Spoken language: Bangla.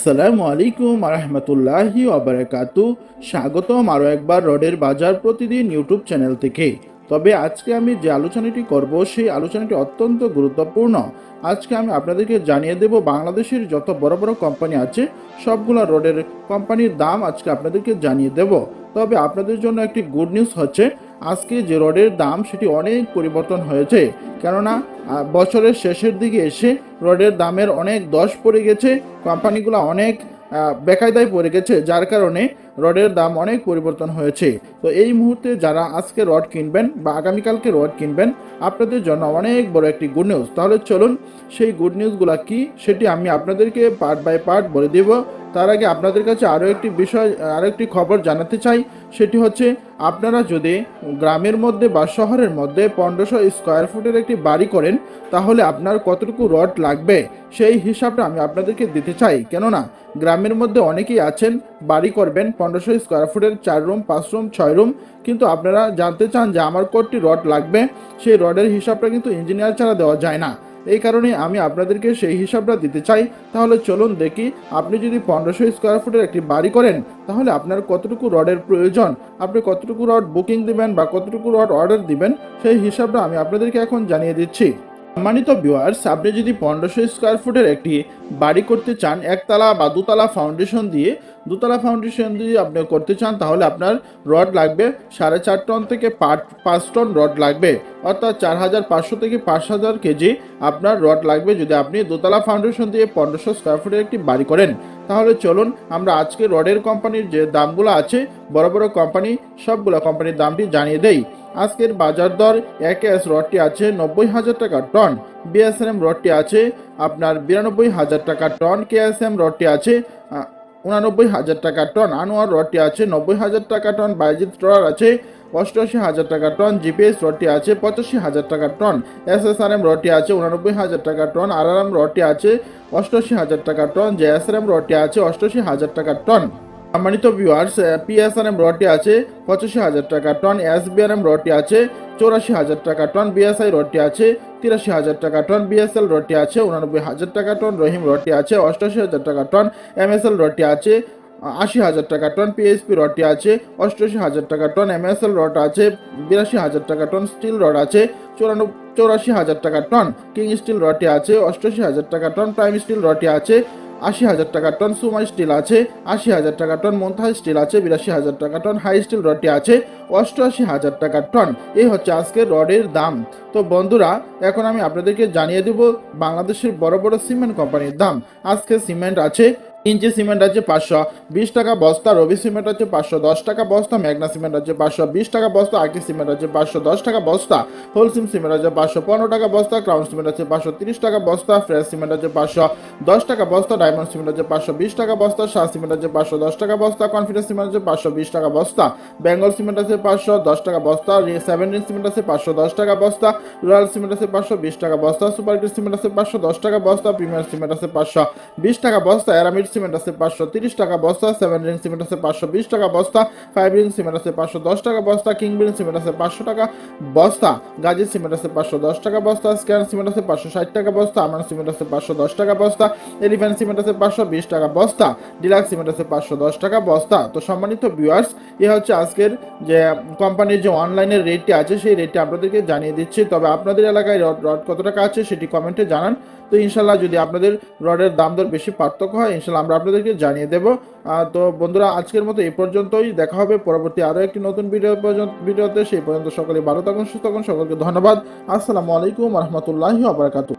আসসালামু আলাইকুম রহমতুল্লাহি অবরাকাতু স্বাগতম আরও একবার রডের বাজার প্রতিদিন ইউটিউব চ্যানেল থেকে। তবে আজকে আমি যে আলোচনাটি করব, সেই আলোচনাটি অত্যন্ত গুরুত্বপূর্ণ। আজকে আমি আপনাদেরকে জানিয়ে দেব, বাংলাদেশের যত বড় বড় কোম্পানি আছে, সবগুলো রোডের কোম্পানির দাম আজকে আপনাদেরকে জানিয়ে দেব। তবে আপনাদের জন্য একটি গুড নিউজ হচ্ছে আজকে যে রডের দাম, সেটি অনেক পরিবর্তন হয়েছে। কেননা বছরের শেষের দিকে এসে রডের দামের অনেক দশ পড়ে গেছে, কোম্পানিগুলো অনেক বেকায়দায় পড়ে গেছে, যার কারণে রডের দাম অনেক পরিবর্তন হয়েছে। তো এই মুহূর্তে যারা আজকে রড কিনবেন বা আগামীকালকে রড কিনবেন, আপনাদের জন্য অনেক বড় একটি গুড নিউজ তাহলে চলুন, সেই গুড নিউজগুলো কি, সেটি আমি আপনাদেরকে পার্ট বাই পার্ট বলে দেব। তার আগে আপনাদের কাছে আরও একটি বিষয়, আরও একটি খবর জানাতে চাই, সেটি হচ্ছে আপনারা যদি গ্রামের মধ্যে বা শহরের মধ্যে পনেরোশো স্কোয়ার ফুটের একটি বাড়ি করেন, তাহলে আপনার কতটুকু রড লাগবে? সেই হিসাবটা আমি আপনাদেরকে দিতে চাই। কেননা গ্রামের মধ্যে অনেকেই আছেন, বাড়ি করবেন, পনেরোশো স্কোয়ার ফুটের চার রুম পাঁচ রুম ছয় রুম কিন্তু আপনারা জানতে চান যে আমার কতটি রড লাগবে? সেই রডের হিসাবটা কিন্তু ইঞ্জিনিয়ার ছাড়া দেওয়া যায় না। এই কারণে আমি আপনাদেরকে সেই হিসাবটা দিতে চাই। তাহলে চলুন দেখি, আপনি যদি পনেরোশো স্কোয়ার ফুটের একটি বাড়ি করেন, তাহলে আপনার কতটুকু রডের প্রয়োজন? আপনি কতটুকু রড বুকিং দিবেন বা কতটুকু রড অর্ডার দিবেন, সেই হিসাবটা আমি আপনাদেরকে এখন জানিয়ে দিচ্ছি। সম্মানিত ভিউয়ার্স আপনি যদি পনেরোশো স্কোয়ার ফুটের একটি বাড়ি করতে চান, একতলা বা দুতলা ফাউন্ডেশন দিয়ে, দুতলা ফাউন্ডেশন দিয়ে আপনি করতে চান, তাহলে আপনার রড লাগবে সাড়ে চার টন থেকে পাঁচ পাঁচ টন রড লাগবে। অর্থাৎ চার হাজার পাঁচশো থেকে পাঁচ হাজার কেজি আপনার রড লাগবে যদি আপনি দোতলা ফাউন্ডেশন দিয়ে পনেরোশো স্কোয়ার ফুটের একটি বাড়ি করেন। তাহলে চলুন আমরা আজকে রডের কোম্পানির যে দামগুলো আছে, বড় বড় কোম্পানি সবগুলো কোম্পানির দামটি জানিয়ে দেই। আজকের বাজার দর এক এস রডটি আছে নব্বই হাজার টাকা টন বিএসএম রডটি আছে আপনার বিরানব্বই হাজার টাকা টন, কেএসএম রডটি আছে উনানব্বই হাজার টাকা টন, আনোয়ার রডটি আছে নব্বই হাজার টাকা টন বাইজিৎ রড আছে অষ্টআশি হাজার টাকা টন, জিপিএস রডটি আছে পঁচাশি হাজার টাকা টন, এসএসআরএম রডটি আছে উনানব্বই হাজার টাকা টন, আরআরএম রডটি আছে অষ্টআশি হাজার টাকা টন জেএসআরএম রডটি আছে অষ্টআশি হাজার টাকা টন। সম্মানিত ভিউয়ার্স পিএসআরএম রডটি আছে পঁচাশি হাজার টাকা টন এসবিআরএম রডটি আছে চৌরাশি হাজার টাকা টন বিএসআই রডটি আছে তিরাশি হাজার টাকা টন বিএসএল রডটি আছে উনানব্বই হাজার টাকা টন রহিম রডটি আছে অষ্টাশি হাজার টাকা টন এমএসএল রডটি আছে আশি হাজার টাকা টন পিএসপি রডটি আছে অষ্টআশি হাজার টাকা টন এমএসএল রড আছে বিরাশি হাজার টাকা টন স্টিল রড আছে চৌরানব্বই চৌরাশি হাজার টাকা টন কিং স্টিল রডটি আছে অষ্টআশি হাজার টাকা টন প্রাইম স্টিল রডটি আছে আশি হাজার টাকা টন সুমা স্টিল আছে, আশি হাজার টাকা টন মন্থা স্টিল আছে, বিরাশি হাজার টাকা টন হাই স্টিল রডটি আছে, অষ্টআশি হাজার টাকা টন। এই হচ্ছে আজকের রডের দাম। তো বন্ধুরা, এখন আমি আপনাদেরকে জানিয়ে দেব বাংলাদেশের বড় বড় সিমেন্ট কোম্পানির দাম। আজকে সিমেন্ট আছে ইঞ্চি সিমেন্ট আছে পাঁচশো বিশ টাকা বস্তা রবি সিমেন্ট আছে পাঁচশো দশ টাকা বস্তা মেঘনা সিমেন্ট আছে পাঁচশো বিশ টাকা বস্তা আকি সিমেন্ট আছে পাঁচশো দশ টাকা বস্তা হোলসিম সিমেন্ট আছে পাঁচশো পনেরো টাকা বস্তা ক্রাউন সিমেন্ট আছে পাঁচশো তিরিশ টাকা বস্তা ফ্রেশ সিমেন্ট আছে পাঁচশো দশ টাকা বস্তা ডায়মন্ড সিমেন্ট আছে পাঁচশো বিশ টাকা বস্তা শাহ সিমেন্ট আছে পাঁচশো দশ টাকা বস্তা কনফিডেন্স সিমেন্ট আছে পাঁচশো বিশ টাকা বস্তা বেঙ্গল সিমেন্ট আছে পাঁচশো দশ টাকা বস্তা সেভেন সিমেন্ট আছে পাঁচশো দশ টাকা বস্তা রয়্যাল সিমেন্ট আছে পাঁচশো বিশ টাকা বস্তা সুপার গ্রিড সিমেন্ট আছে পাঁচশো দশ টাকা বস্তা প্রিমিয়ার সিমেন্ট আছে পাঁচশো বিশ টাকা বস্তা অ্যারামিড সিমেন্ট আছে পাঁচশো তিরিশ টাকা বস্তা সেভেন রিং সিমেন্ট আছে পাঁচশো বিশ টাকা বস্তা ফাইভ রিং সিমেন্ট আছে পাঁচশো দশ টাকা বস্তা কিং বিন সিমেন্ট আছে পাঁচশো টাকা বস্তা গাজী সিমেন্ট আছে পাঁচশো দশ টাকা বস্তা, স্ক্যান সিমেন্ট আছে পাঁচশো ষাট টাকা বস্তা, আমান সিমেন্ট আছে পাঁচশো দশ টাকা বস্তা এলিফ্যান্ট সিমেন্ট আছে পাঁচশো বিশ টাকা বস্তা, ডিলাক্স সিমেন্ট আছে পাঁচশো দশ টাকা বস্তা। তো সম্মানিত ভিউয়ার্স এ হচ্ছে আজকের যে কোম্পানির যে অনলাইনের রেটটি আছে, সেই রেটটি আপনাদেরকে জানিয়ে দিচ্ছি। তবে আপনাদের এলাকায় রড রড কত টাকা আছে সেটি কমেন্টে জানান। তো ইনশাল্লাহ যদি আপনাদের রডের দাম দর বেশি পার্থক্য হয় ইনশাল্লাহ আমরা আপনাদেরকে জানিয়ে দেব। তো বন্ধুরা, আজকের মতো এই পর্যন্তই। দেখা হবে পরবর্তী আরও একটি নতুন ভিডিও পর্যন্ত ভিডিওতে। সেই পর্যন্ত সকলে ভালো থাকুন, সুস্থ থাকুন। সকলকে ধন্যবাদ। আসসালামু আলাইকুম রহমতুল্লাহি আবরাকাতু